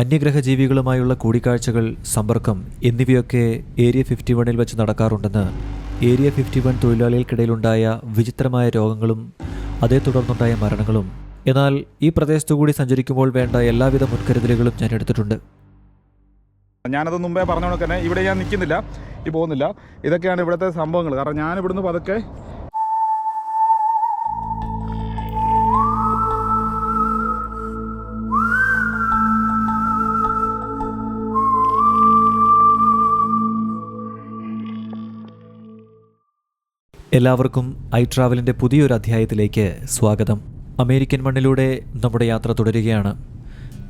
അന്യഗ്രഹ ജീവികളുമായുള്ള കൂടിക്കാഴ്ചകൾ സമ്പർക്കം എന്നിവയൊക്കെ ഏരിയ ഫിഫ്റ്റി വണ്ണിൽ വെച്ച് നടക്കാറുണ്ടെന്ന് ഏരിയ ഫിഫ്റ്റി വൺ തൊഴിലാളികൾക്കിടയിലുണ്ടായ വിചിത്രമായ രോഗങ്ങളും അതേ തുടർന്നുണ്ടായ മരണങ്ങളും. എന്നാൽ ഈ പ്രദേശത്തു കൂടി സഞ്ചരിക്കുമ്പോൾ വേണ്ട എല്ലാവിധ മുൻകരുതലുകളും ഞാൻ എടുത്തിട്ടുണ്ട്. ഞാനത് മുമ്പേ പറഞ്ഞ കണക്ക് തന്നെ ഇവിടെ ഞാൻ നിൽക്കുന്നില്ല ഈ പോകുന്നില്ല. ഇതൊക്കെയാണ് ഇവിടുത്തെ സംഭവങ്ങൾ. കാരണം ഞാൻ ഇവിടുന്ന് പതുക്കെ എല്ലാവർക്കും ഐ ട്രാവലിന്റെ പുതിയൊരു അധ്യായത്തിലേക്ക് സ്വാഗതം. അമേരിക്കൻ മണ്ണിലൂടെ നമ്മുടെ യാത്ര തുടരുകയാണ്.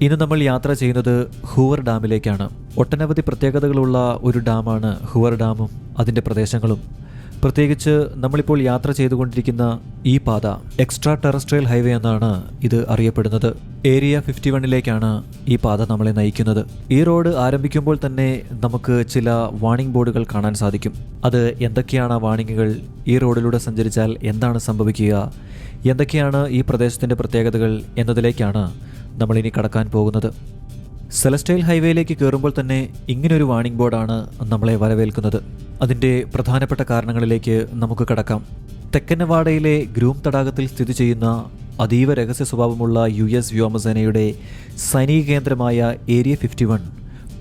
ഇന്ന് നമ്മൾ യാത്ര ചെയ്യുന്നത് ഹൂവർ ഡാമിലേക്കാണ്. ഒട്ടനവധി പ്രത്യേകതകളുള്ള ഒരു ഡാമാണ് ഹൂവർ ഡാമും അതിന്റെ പ്രദേശങ്ങളും. പ്രത്യേകിച്ച് നമ്മളിപ്പോൾ യാത്ര ചെയ്തുകൊണ്ടിരിക്കുന്ന ഈ പാത എക്സ്ട്രാ ടെറസ്ട്രിയൽ ഹൈവേ എന്നാണ് ഇത് അറിയപ്പെടുന്നത്. ഏരിയ ഫിഫ്റ്റി വണ്ണിലേക്കാണ് ഈ പാത നമ്മളെ നയിക്കുന്നത്. ഈ റോഡ് ആരംഭിക്കുമ്പോൾ തന്നെ നമുക്ക് ചില വാണിംഗ് ബോർഡുകൾ കാണാൻ സാധിക്കും. അത് എന്തൊക്കെയാണ് ആ വാണിംഗുകൾ? ഈ റോഡിലൂടെ സഞ്ചരിച്ചാൽ എന്താണ് സംഭവിക്കുക? എന്തൊക്കെയാണ് ഈ പ്രദേശത്തിന്റെ പ്രത്യേകതകൾ എന്നതിലേക്കാണ് നമ്മളിനി കടക്കാൻ പോകുന്നത്. സെലസ്റ്റൈൽ ഹൈവേയിലേക്ക് കയറുമ്പോൾ തന്നെ ഇങ്ങനൊരു വാണിംഗ് ബോർഡാണ് നമ്മളെ വരവേൽക്കുന്നത്. അതിന്റെ പ്രധാനപ്പെട്ട കാരണങ്ങളിലേക്ക് നമുക്ക് കടക്കാം. തെക്കൻ നവാഡയിലെ ഗ്രൂം തടാകത്തിൽ സ്ഥിതി ചെയ്യുന്ന അതീവ രഹസ്യ സ്വഭാവമുള്ള യു എസ് വ്യോമസേനയുടെ സൈനിക കേന്ദ്രമായ ഏരിയ ഫിഫ്റ്റി വൺ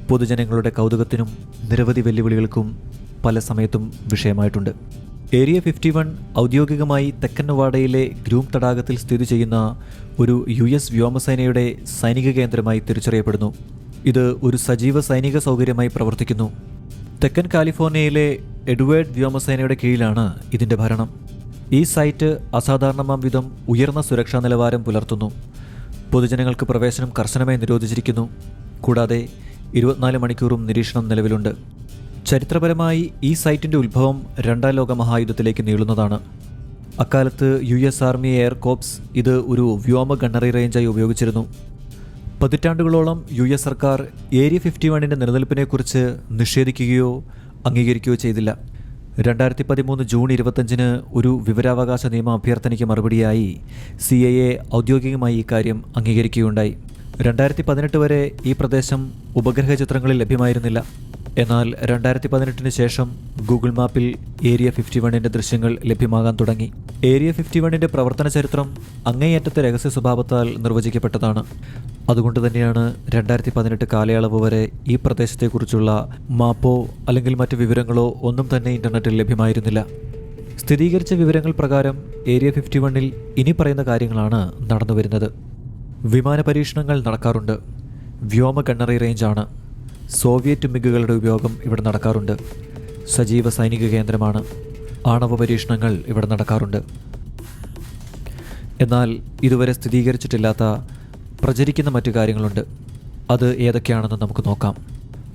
പൊതുജനങ്ങളുടെ കൗതുകത്തിനും നിരവധി വെല്ലുവിളികൾക്കും പല സമയത്തും വിഷയമായിട്ടുണ്ട്. ഏരിയ ഫിഫ്റ്റി വൺ ഔദ്യോഗികമായി തെക്കൻ നവാഡയിലെ ഗ്രൂം തടാകത്തിൽ സ്ഥിതി ചെയ്യുന്ന ഒരു യു എസ് വ്യോമസേനയുടെ സൈനിക കേന്ദ്രമായി തിരിച്ചറിയപ്പെടുന്നു. ഇത് ഒരു സജീവ സൈനിക സൗകര്യമായി പ്രവർത്തിക്കുന്നു. തെക്കൻ കാലിഫോർണിയയിലെ എഡ്വേർഡ് വ്യോമസേനയുടെ കീഴിലാണ് ഇതിന്റെ ഭരണം. ഈ സൈറ്റ് അസാധാരണമാം വിധം ഉയർന്ന സുരക്ഷാ നിലവാരം പുലർത്തുന്നു. പൊതുജനങ്ങൾക്ക് പ്രവേശനം കർശനമായി നിരോധിച്ചിരിക്കുന്നു. കൂടാതെ ഇരുപത്തിനാല് മണിക്കൂറും നിരീക്ഷണം നിലവിലുണ്ട്. ചരിത്രപരമായി ഈ സൈറ്റിന്റെ ഉത്ഭവം രണ്ടാം ലോക മഹായുദ്ധത്തിലേക്ക് നീളുന്നതാണ്. അക്കാലത്ത് U S army air corps ഇത് ഒരു വ്യോമ ഗണ്ണറി റേഞ്ചായി ഉപയോഗിച്ചിരുന്നു. പതിറ്റാണ്ടുകളോളം യു എസ് സർക്കാർ ഏരിയ ഫിഫ്റ്റി വണ്ണിന്റെ നിലനിൽപ്പിനെക്കുറിച്ച് നിഷേധിക്കുകയോ അംഗീകരിക്കുകയോ ചെയ്തില്ല. രണ്ടായിരത്തി പതിമൂന്ന് ജൂൺ ഇരുപത്തഞ്ചിന് ഒരു വിവരാവകാശ നിയമ അഭ്യർത്ഥനയ്ക്ക് മറുപടിയായി സി ഐ എ ഔദ്യോഗികമായി ഇക്കാര്യം അംഗീകരിക്കുകയുണ്ടായി. രണ്ടായിരത്തി പതിനെട്ട് വരെ ഈ പ്രദേശം ഉപഗ്രഹ ചിത്രങ്ങളിൽ ലഭ്യമായിരുന്നില്ല. എന്നാൽ രണ്ടായിരത്തി പതിനെട്ടിന് ശേഷം ഗൂഗിൾ മാപ്പിൽ ഏരിയ ഫിഫ്റ്റി വണ്ണിന്റെ ദൃശ്യങ്ങൾ ലഭ്യമാകാൻ തുടങ്ങി. ഏരിയ ഫിഫ്റ്റി വണ്ണിന്റെ പ്രവർത്തന ചരിത്രം അങ്ങേയറ്റത്തെ രഹസ്യ സ്വഭാവത്താൽ നിർവചിക്കപ്പെട്ടതാണ്. അതുകൊണ്ട് തന്നെയാണ് രണ്ടായിരത്തി പതിനെട്ട് കാലയളവ് വരെ ഈ പ്രദേശത്തെക്കുറിച്ചുള്ള മാപ്പോ അല്ലെങ്കിൽ മറ്റ് വിവരങ്ങളോ ഒന്നും തന്നെ ഇന്റർനെറ്റിൽ ലഭ്യമായിരുന്നില്ല. സ്ഥിരീകരിച്ച വിവരങ്ങൾ പ്രകാരം ഏരിയ ഫിഫ്റ്റി വണ്ണിൽ ഇനി പറയുന്ന കാര്യങ്ങളാണ് നടന്നു വരുന്നത്. വിമാന പരീക്ഷണങ്ങൾ നടക്കാറുണ്ട്. വ്യോമ ഗണ്ണറി റേഞ്ചാണ്. സോവിയറ്റ് മിഗുകളുടെ ഉപയോഗം ഇവിടെ നടക്കാറുണ്ട്. സജീവ സൈനിക കേന്ദ്രമാണ്. ആണവ പരീക്ഷണങ്ങൾ ഇവിടെ നടക്കാറുണ്ട്. എന്നാൽ ഇതുവരെ സ്ഥിരീകരിച്ചിട്ടില്ലാത്ത പ്രചരിക്കുന്ന മറ്റു കാര്യങ്ങളുണ്ട്. അത് ഏതൊക്കെയാണെന്ന് നമുക്ക് നോക്കാം.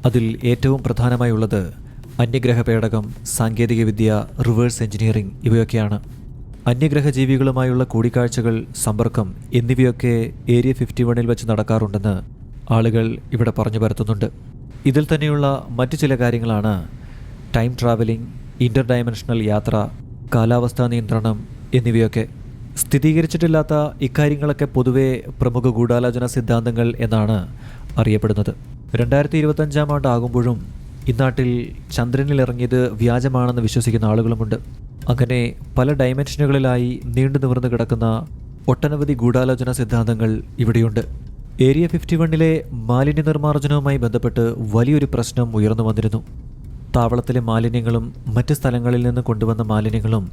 അതിൽ ഏറ്റവും പ്രധാനമായുള്ളത് അന്യഗ്രഹ പേടകം സാങ്കേതികവിദ്യ റിവേഴ്സ് എഞ്ചിനീയറിംഗ് ഇവയൊക്കെയാണ്. അന്യഗ്രഹ ജീവികളുമായുള്ള കൂടിക്കാഴ്ചകൾ സമ്പർക്കം എന്നിവയൊക്കെ ഏരിയ ഫിഫ്റ്റി വണ്ണിൽ വെച്ച് നടക്കാറുണ്ടെന്ന് ആളുകൾ ഇവിടെ പറഞ്ഞു പരത്തുന്നുണ്ട്. ഇതിൽ തന്നെയുള്ള മറ്റു ചില കാര്യങ്ങളാണ് ടൈം ട്രാവലിംഗ് ഇന്റർ ഡയമെൻഷണൽ യാത്ര കാലാവസ്ഥാ നിയന്ത്രണം എന്നിവയൊക്കെ. സ്ഥിരീകരിച്ചിട്ടില്ലാത്ത ഇക്കാര്യങ്ങളൊക്കെ പൊതുവെ പ്രമുഖ ഗൂഢാലോചന സിദ്ധാന്തങ്ങൾ എന്നാണ് അറിയപ്പെടുന്നത്. രണ്ടായിരത്തി ഇരുപത്തഞ്ചാം ആണ്ടാകുമ്പോഴും ഇന്നാട്ടിൽ ചന്ദ്രനിൽ ഇറങ്ങിയത് വ്യാജമാണെന്ന് വിശ്വസിക്കുന്ന ആളുകളുമുണ്ട്. അങ്ങനെ പല ഡയമെൻഷനുകളിലായി നീണ്ടു നിവർന്നു കിടക്കുന്ന ഒട്ടനവധി ഗൂഢാലോചന സിദ്ധാന്തങ്ങൾ ഇവിടെയുണ്ട്. ഏരിയ ഫിഫ്റ്റി വണ്ണിലെ മാലിന്യ നിർമ്മാർജനവുമായി ബന്ധപ്പെട്ട് വലിയൊരു പ്രശ്നം ഉയർന്നു വന്നിരുന്നു. താവളത്തിലെ മാലിന്യങ്ങളും മറ്റ് സ്ഥലങ്ങളിൽ നിന്ന് കൊണ്ടുവന്ന മാലിന്യങ്ങളും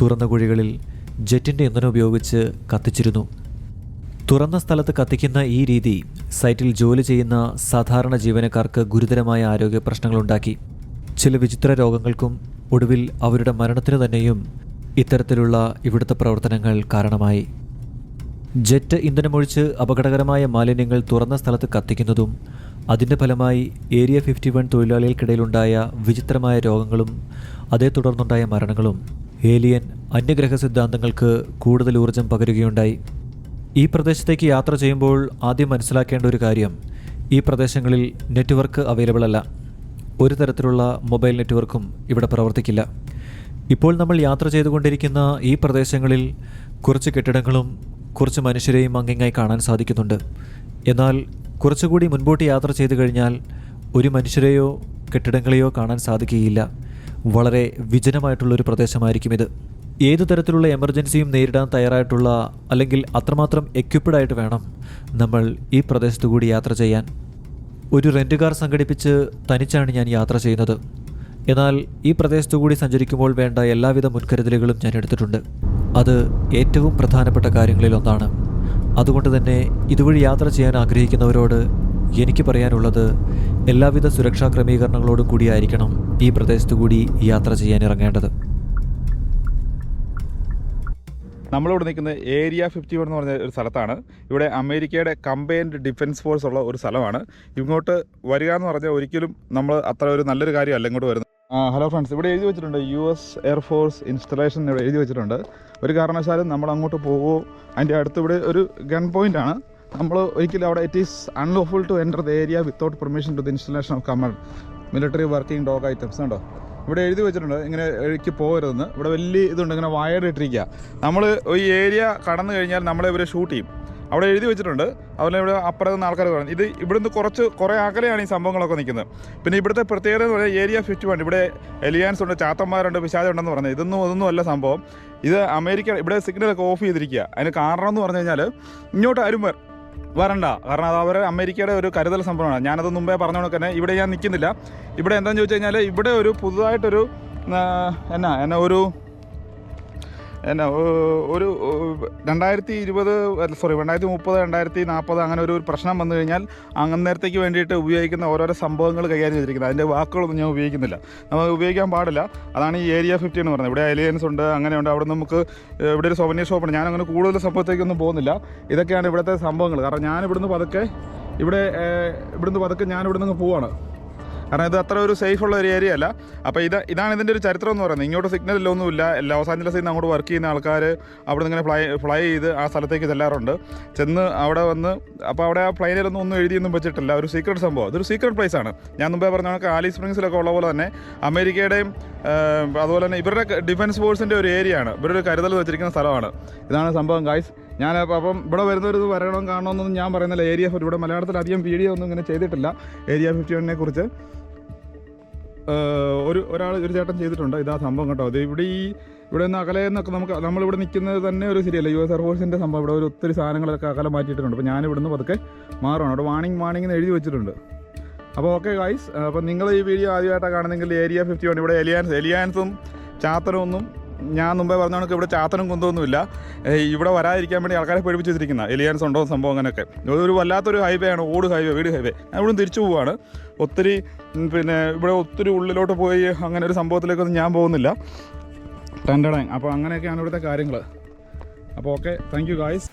തുറന്ന കുഴികളിൽ ജെറ്റിന്റെ ഇന്ധനം ഉപയോഗിച്ച് കത്തിച്ചിരുന്നു. തുറന്ന സ്ഥലത്ത് കത്തിക്കുന്ന ഈ രീതി സൈറ്റിൽ ജോലി ചെയ്യുന്ന സാധാരണ ജീവനക്കാർക്ക് ഗുരുതരമായ ആരോഗ്യ പ്രശ്നങ്ങളുണ്ടാക്കി. ചില വിചിത്ര രോഗങ്ങൾക്കും ഒടുവിൽ അവരുടെ മരണത്തിനു തന്നെയും ഇത്തരത്തിലുള്ള ഇവിടുത്തെ പ്രവർത്തനങ്ങൾ കാരണമായി. ജെറ്റ് ഇന്ധനമൊഴിച്ച് അപകടകരമായ മാലിന്യങ്ങൾ തുറന്ന സ്ഥലത്ത് കത്തിക്കുന്നതും അതിന്റെ ഫലമായി ഏരിയ ഫിഫ്റ്റി വൺ തൊഴിലാളികൾക്കിടയിലുണ്ടായ വിചിത്രമായ രോഗങ്ങളും അതേ തുടർന്നുണ്ടായ മരണങ്ങളും ഏലിയൻ അന്യഗ്രഹ സിദ്ധാന്തങ്ങൾക്ക് കൂടുതൽ ഊർജം പകരുകയുണ്ടായി. ഈ പ്രദേശത്തേക്ക് യാത്ര ചെയ്യുമ്പോൾ ആദ്യം മനസ്സിലാക്കേണ്ട ഒരു കാര്യം ഈ പ്രദേശങ്ങളിൽ നെറ്റ്വർക്ക് അവൈലബിൾ അല്ല. ഒരു തരത്തിലുള്ള മൊബൈൽ നെറ്റ്വർക്കും ഇവിടെ പ്രവർത്തിക്കില്ല. ഇപ്പോൾ നമ്മൾ യാത്ര ചെയ്തുകൊണ്ടിരിക്കുന്ന ഈ പ്രദേശങ്ങളിൽ കുറച്ച് കെട്ടിടങ്ങളും കുറച്ച് മനുഷ്യരെയും അങ്ങിങ്ങായി കാണാൻ സാധിക്കുന്നുണ്ട്. എന്നാൽ കുറച്ചുകൂടി മുൻപോട്ട് യാത്ര ചെയ്തു കഴിഞ്ഞാൽ ഒരു മനുഷ്യരെയോ കെട്ടിടങ്ങളെയോ കാണാൻ സാധിക്കുകയില്ല. വളരെ വിജനമായിട്ടുള്ളൊരു പ്രദേശമായിരിക്കും ഇത്. ഏത് തരത്തിലുള്ള എമർജൻസിയും നേരിടാൻ തയ്യാറായിട്ടുള്ള അല്ലെങ്കിൽ അത്രമാത്രം equipped ആയിട്ട് വേണം നമ്മൾ ഈ പ്രദേശത്തു കൂടി യാത്ര ചെയ്യാൻ. ഒരു റെന്റുകാർ കാർ സംഘടിപ്പിച്ച് തനിച്ചാണ് ഞാൻ യാത്ര ചെയ്യുന്നത്. എന്നാൽ ഈ പ്രദേശത്തു കൂടി സഞ്ചരിക്കുമ്പോൾ വേണ്ട എല്ലാവിധ മുൻകരുതലുകളും ഞാൻ എടുത്തിട്ടുണ്ട്. അത് ഏറ്റവും പ്രധാനപ്പെട്ട കാര്യങ്ങളിലൊന്നാണ് അതുകൊണ്ട് തന്നെ ഇതുവഴി യാത്ര ചെയ്യാൻ ആഗ്രഹിക്കുന്നവരോട് എനിക്ക് പറയാനുള്ളത് എല്ലാവിധ സുരക്ഷാ ക്രമീകരണങ്ങളോടും കൂടിയായിരിക്കണം ഈ പ്രദേശത്തു കൂടി യാത്ര ചെയ്യാൻ ഇറങ്ങേണ്ടത് നമ്മളിവിടെ നിൽക്കുന്ന ഏരിയ ഫിഫ്റ്റി വൺ എന്ന് പറഞ്ഞ ഒരു സ്ഥലത്താണ്. ഇവിടെ അമേരിക്കയുടെ കമ്പൈൻഡ് ഡിഫൻസ് ഫോഴ്സ് ഉള്ള ഒരു സ്ഥലമാണ്. ഇങ്ങോട്ട് വരിക എന്ന് പറഞ്ഞാൽ ഒരിക്കലും നമ്മൾ അത്ര ഒരു നല്ലൊരു കാര്യമല്ല ഇങ്ങോട്ട് വരുന്നത്. ഹലോ ഫ്രണ്ട്സ് ഇവിടെ എഴുതി വെച്ചിട്ടുണ്ട് യു എസ് എയർഫോഴ്സ് ഇൻസ്റ്റലേഷൻ ഇവിടെ എഴുതി വെച്ചിട്ടുണ്ട്. ഒരു കാരണവശാലും നമ്മൾ അങ്ങോട്ട് പോകുമോ? അതിന്റെ അടുത്ത് ഇവിടെ ഒരു ഗൺ പോയിന്റ് ആണ്. നമ്മൾ ഒരിക്കലും അവിടെ it is unlawful to enter the area without permission to the installation of common military working dog items ഉണ്ടോ ഇവിടെ എഴുതി വെച്ചിട്ടുണ്ട് ഇങ്ങനെ എനിക്ക് പോകരുതെന്ന്. ഇവിടെ വലിയ ഇതുണ്ട് ഇങ്ങനെ വയർ ഇട്ടിരിക്കുക. നമ്മൾ ഈ ഏരിയ കടന്നു കഴിഞ്ഞാൽ നമ്മളെ ഇവർ ഷൂട്ട് ചെയ്യും. അവിടെ എഴുതി വെച്ചിട്ടുണ്ട് അതുപോലെ ഇവിടെ അപ്പുറത്ത് നിന്ന് ആൾക്കാർ പറഞ്ഞു ഇത് ഇവിടുന്ന് കുറച്ച് കുറേ അകലെയാണ് ഈ സംഭവങ്ങളൊക്കെ നിൽക്കുന്നത്. പിന്നെ ഇവിടുത്തെ പ്രത്യേകത എന്ന് പറഞ്ഞാൽ ഏരിയ ഫിഫ്റ്റി വൺ ഇവിടെ എലിയാൻസ് ഉണ്ട് ചാത്തന്മാരുണ്ട് പിശാചുണ്ടെന്ന് പറഞ്ഞത്. ഇതൊന്നും അതൊന്നും അല്ല സംഭവം. ഇത് അമേരിക്ക ഇവിടെ സിഗ്നലൊക്കെ ഓഫ് ചെയ്തിരിക്കുക. അതിന് കാരണം എന്ന് പറഞ്ഞു കഴിഞ്ഞാൽ ഇങ്ങോട്ട് ആരും വരണ്ട. കാരണം അത് അവരെ അമേരിക്കയുടെ ഒരു കരുതൽ സംഭവമാണ്. ഞാനത് മുമ്പേ പറഞ്ഞ കണക്ക് തന്നെ ഇവിടെ ഞാൻ നിൽക്കുന്നില്ല. ഇവിടെ എന്താണെന്ന് ചോദിച്ചു കഴിഞ്ഞാൽ ഇവിടെ ഒരു പുതുതായിട്ടൊരു എന്നാ എന്നാ ഒരു എന്നാ ഒരു രണ്ടായിരത്തി ഇരുപത് സോറി രണ്ടായിരത്തി മുപ്പത് രണ്ടായിരത്തി നാൽപ്പത് അങ്ങനെ ഒരു പ്രശ്നം വന്നു കഴിഞ്ഞാൽ അന്നേരത്തേക്ക് വേണ്ടിയിട്ട് ഉപയോഗിക്കുന്ന ഓരോരോ സംഭവങ്ങൾ കൈകാര്യം ചെയ്തിരിക്കുന്നത്. അതിന്റെ വാക്കുകളൊന്നും ഞാൻ ഉപയോഗിക്കുന്നില്ല. നമുക്ക് ഉപയോഗിക്കാൻ പാടില്ല. അതാണ് ഈ ഏരിയ ഫിഫ്റ്റി എന്ന് പറയുന്നത്. ഇവിടെ അലയൻസ് ഉണ്ട് അങ്ങനെയുണ്ട്. അവിടെ നമുക്ക് ഇവിടെ ഒരു സൊവനീർ ഷോപ്പുണ്ട് ഞാൻ അങ്ങനെ കൂടുതൽ സംഭവത്തേക്കൊന്നും പോകുന്നില്ല. ഇതൊക്കെയാണ് ഇവിടുത്തെ സംഭവങ്ങൾ. കാരണം ഞാൻ ഇവിടുന്ന് പതുക്കെ ഇവിടെ ഇവിടുന്ന് പതുക്കെ ഞാൻ ഇവിടുന്ന് പോവാണ്. കാരണം ഇത് അത്ര ഒരു സേഫ് ഉള്ള ഒരു ഏരിയ അല്ല. അപ്പോൾ ഇത് ഇതാണ് ഇതിന്റെ ഒരു ചരിത്രം എന്ന് പറയുന്നത്. ഇങ്ങോട്ട് സിഗ്നൽ ഒന്നുമില്ല ലോസ് ആഞ്ചലസിൽ നിന്ന് അങ്ങോട്ട് വർക്ക് ചെയ്യുന്ന ആൾക്കാർ അവിടെ ഇങ്ങനെ ഫ്ലൈ ഫ്ലൈ ചെയ്ത് ആ സ്ഥലത്തേക്ക് ചെല്ലാറുണ്ട്. ചെന്ന് അവിടെ വന്ന് അപ്പോൾ അവിടെ ആ പ്ലെയിനിലൊന്നും ഒന്നും എഴുതിയൊന്നും വെച്ചിട്ടില്ല. ഒരു സീക്രട്ട് സംഭവം. അതൊരു സീക്രട്ട് പ്ലേസ് ആണ്. ഞാൻ മുമ്പേ പറഞ്ഞ കണക്ക് ആലി സ്പ്രിങ്സിലൊക്കെ ഉള്ള പോലെ തന്നെ അമേരിക്കയുടെയും അതുപോലെ തന്നെ ഇവരുടെ ഡിഫൻസ് ഫോഴ്സിന്റെ ഒരു ഏരിയ ആണ്. ഇവരുടെ ഒരു കരുതൽ വെച്ചിരിക്കുന്ന സ്ഥലമാണ്. ഇതാണ് സംഭവം ഗായ്സ് ഞാൻ അപ്പം ഇവിടെ വരുന്നവർ ഇത് വരണം കാണണമെന്നൊന്നും ഞാൻ പറയുന്നില്ല. ഏരിയ ഇവിടെ മലയാളത്തിൽ അധികം വീഡിയോ ഒന്നും ഇങ്ങനെ ചെയ്തിട്ടില്ല. ഏരിയ ഫിഫ്റ്റി വണ്ണിനെ കുറിച്ച്. ഒരു ഒരാൾ ഒരു ചേട്ടൻ ചെയ്തിട്ടുണ്ട്. ഇതാ സംഭവം കേട്ടോ. അത് ഇവിടെ ഈ ഇവിടെ നിന്ന് അകലെ നിന്നൊക്കെ നമുക്ക് നമ്മളിവിടെ നിൽക്കുന്നത് തന്നെ ഒരു ശരിയല്ല. യു എസ് എയർഫോഴ്സിന്റെ സംഭവം. ഇവിടെ ഒരു ഒത്തിരി സാധനങ്ങളൊക്കെ അകലെ മാറ്റിയിട്ടുണ്ട് അപ്പോൾ ഞാൻ ഇവിടുന്ന് പതുക്കെ മാറുകയാണ് അവിടെ വാണിംഗ് വാണിംഗ് എന്ന് എഴുതി വെച്ചിട്ടുണ്ട്. അപ്പോൾ ഓക്കെ ഗൈസ് അപ്പോൾ നിങ്ങൾ ഈ വീഡിയോ ആദ്യമായിട്ടാണ് കാണുന്നെങ്കിൽ ഏരിയ ഫിഫ്റ്റി വൺ ഇവിടെ എലിയാൻസ് എലിയാൻസും ചാത്തനും ഒന്നും ഞാൻ മുമ്പേ പറഞ്ഞ കണക്ക് ഇവിടെ ചാത്തനും കുന്തമൊന്നുമില്ല ഇവിടെ വരാതിരിക്കാൻ വേണ്ടി ആൾക്കാരെ പേടിപ്പിച്ച് വെച്ചിരിക്കുന്ന എലിയൻസ് ഉണ്ടോ സംഭവം അങ്ങനെയൊക്കെ. ഒരു വല്ലാത്തൊരു ഹൈവേ ആണ് ഓട് ഹൈവേ വീട് ഹൈവേ ഞാൻ ഇവിടെ തിരിച്ചു പോവാണ്. ഒത്തിരി പിന്നെ ഇവിടെ ഒത്തിരി ഉള്ളിലോട്ട് പോയി അങ്ങനെ ഒരു സംഭവത്തിലേക്കൊന്നും ഞാൻ പോകുന്നില്ല. ടണ്ടടൻ അപ്പോൾ അങ്ങനെയൊക്കെയാണ് ഇവിടുത്തെ കാര്യങ്ങൾ അപ്പോൾ ഓക്കെ താങ്ക് യു ഗായ്സ്